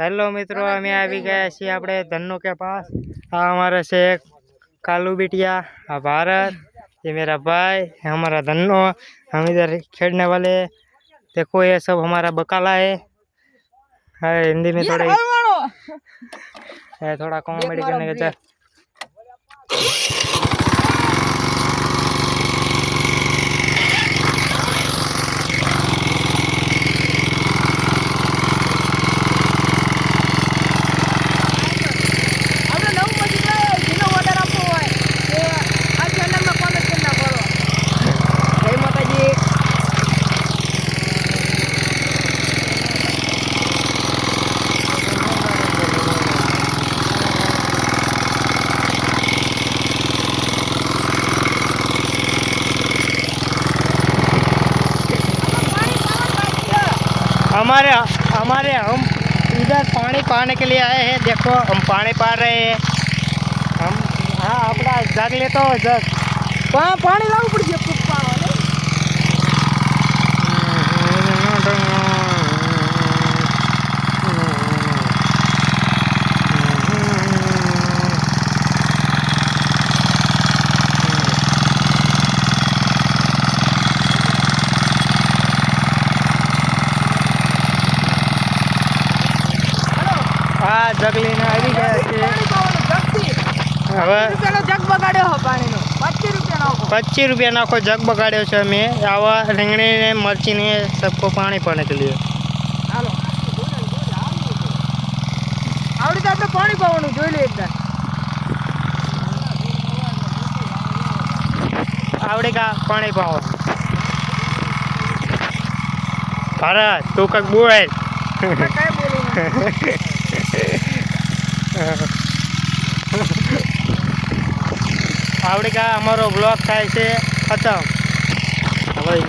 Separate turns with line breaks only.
Hello મિત્રો અમે આવી ગયા છીએ આપણે ધનુ કે પાસ આ અમારા છે કાલू बिटिया આ ભારત ये मेरा भाई है हमारा धनो हम इधर खेलने वाले देखो ये सब हमारा बकाला है है हिंदी में थोड़ी है थोड़ा कॉमेडी करने का हमारे हमारे हम इधर पानी पाने के लिए आए हैं देखो हम पानी पा रहे हैं हम हाँ अपना जग ले तो जग
पानी लाव पड़ी
હા જગ લઈને આવી ગયા
પાણી જગથી
હવે
જગ બગાડ્યો પાણીનો પચીસ
રૂપિયા નાખો જગ બગાડ્યો છે અમે. આવા રીંગણીને, મરચીને સબકો પાણી પાને કે लिए
આવડી તો પાણી પાવાનું જોઈ લઈએ એકદમ
આવડે કા પાણી પાવો. ભારત તું કંઈક બોલ
કઈ બોલું.
આવડે કા અમારો બ્લોગ થાય છે ખતમ. હવે